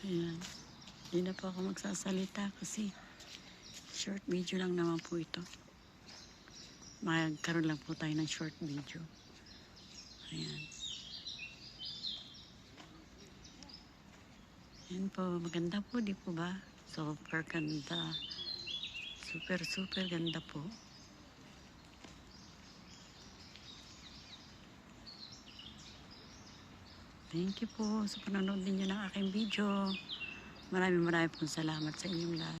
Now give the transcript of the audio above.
Ayan. Hindi na po ako magsasalita kasi short video lang naman po ito. Magkaroon lang po tayo ng short video. Ayan. Ayan po, maganda po, di po ba? Super ganda. Super, super ganda po. Thank you po sa panonood ninyo ng aking video. Maraming maraming pong salamat sa inyong lahat.